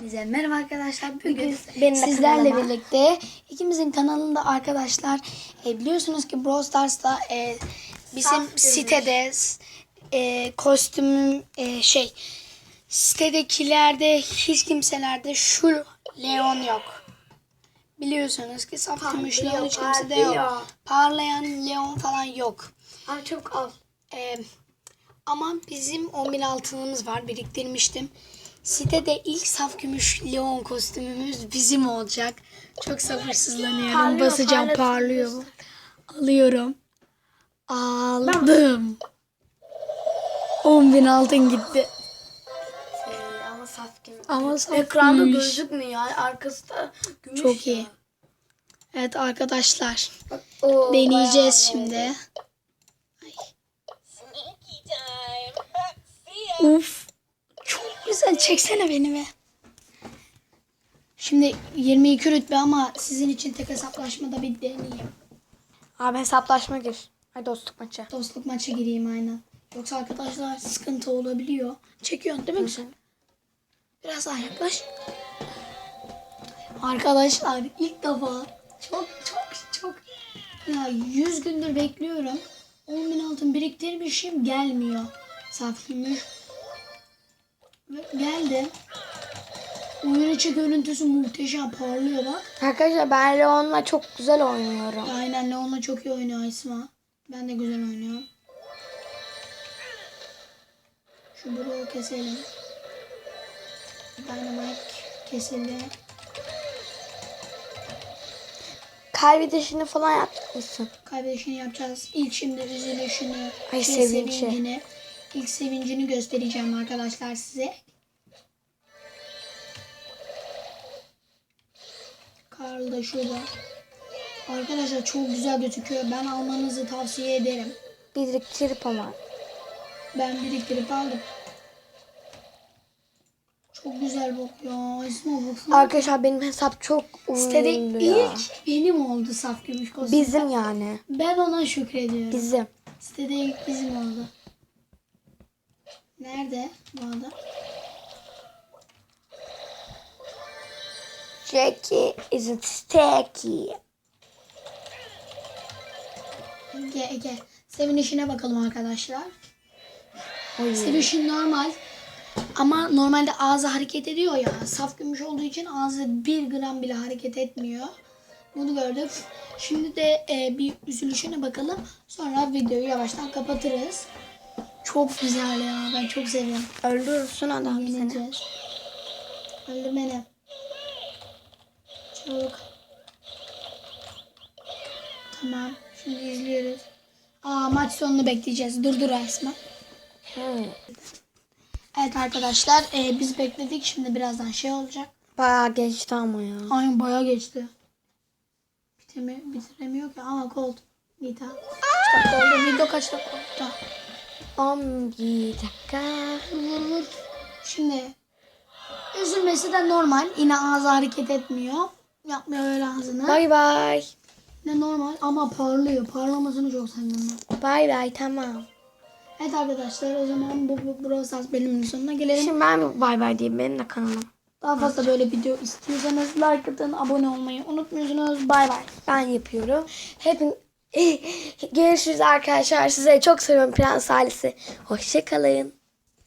Hepinize merhaba arkadaşlar. Bugün Benim de sizlerle kanalıma. birlikte ikimizin kanalında arkadaşlar e, biliyorsunuz ki Brawl Stars'ta e, bizim Saf sitede e, kostümüm e, şey sitedekilerde hiç kimselerde şu Leon yok. Biliyorsunuz ki saf gümüş Leon hiç kimsede yok. Parlayan Leon falan yok. Ama çok az. Ee, ama bizim 10.000 altınımız var. Biriktirmiştim. Sitede ilk saf gümüş Leon kostümümüz bizim olacak. Çok sabırsızlanıyorum. Parlıyor, Basacağım parlıyor. Alıyorum. Aldım. 10.000 altın gitti. Ee, ama saf. Ama saf Ekranda gümüş. gözükmüyor. Arkası da gümüş. Çok ya. iyi. Evet arkadaşlar. Oo, Deneyeceğiz şimdi. Sneaky time. See ya. Uf. Güzel. Çeksene beni be. Şimdi 22 rütbe ama sizin için tek hesaplaşmada bir deneyeyim. Abi hesaplaşma gir. Ay dostluk maçı. Dostluk maçı gireyim aynen. Yoksa arkadaşlar sıkıntı olabiliyor. Çekiyorsun değil mi güzel? Biraz daha yaklaş. Arkadaşlar ilk defa çok çok çok ya 100 gündür bekliyorum. 10 bin altın biriktirmişim gelmiyor. Saf gümüş. Ve geldi. Oyun içi görüntüsü muhteşem parlıyor bak. Arkadaşlar ben Leon'la çok güzel oynuyorum. Aynen Leon'la çok iyi oynuyor Isma. Ben de güzel oynuyorum. Şu bloğu keselim. Dynamite kesildi. Kaybedişini falan yapmışsın. Kaybedişini yapacağız. İlk şimdi üzülüşünü, Ay, sevinci. sevincini, ilk sevincini göstereceğim arkadaşlar size. Karl da şurada. Arkadaşlar çok güzel gözüküyor. Ben almanızı tavsiye ederim. Biriktirip ama. Ben biriktirip aldım. Çok güzel bakıyor. İsmi baksana. Arkadaşlar benim hesap çok Sitede uyumlu ya. ilk benim oldu saf gümüş kostüm. Bizim yani. Ben ona şükrediyorum. Bizim. Sitede ilk bizim oldu. Nerede bu adam? Jackie isn't sticky. Gel gel. Sevinişine bakalım arkadaşlar. Oy. Sevişin normal. Ama normalde ağzı hareket ediyor ya. Saf gümüş olduğu için ağzı bir gram bile hareket etmiyor. Bunu gördük. Şimdi de e, bir üzülüşüne bakalım. Sonra videoyu yavaştan kapatırız. Çok güzel ya. Ben çok seviyorum. Öldürürsün adam seni. Yeneceğiz. Öldür beni. Çabuk. Tamam. Şimdi izliyoruz. Aa maç sonunu bekleyeceğiz. Dur dur resmen. Hmm. Evet arkadaşlar e, biz bekledik. Şimdi birazdan şey olacak. Bayağı geçti ama ya. Aynen bayağı geçti. Bitemi, bitiremiyor ki. Ama cold. Nita. Kaç dakika oldu? Video kaç dakika oldu? Tamam. 11 dakika. Vur vur. Şimdi üzülmesi de normal. Yine ağzı hareket etmiyor. Yapmıyor öyle ağzını. Bay bay. Ne normal ama parlıyor. Parlamasını çok sevdim ben. Bay bay tamam. Evet arkadaşlar o zaman bu, bu Brawl bölümünün sonuna gelelim. Şimdi ben bay bay diyeyim benim de kanalım. Daha fazla böyle video istiyorsanız like atın, abone olmayı unutmuyorsunuz. Bay bay. Ben yapıyorum. Hepin görüşürüz arkadaşlar. Size çok seviyorum Prens ailesi. Hoşçakalın.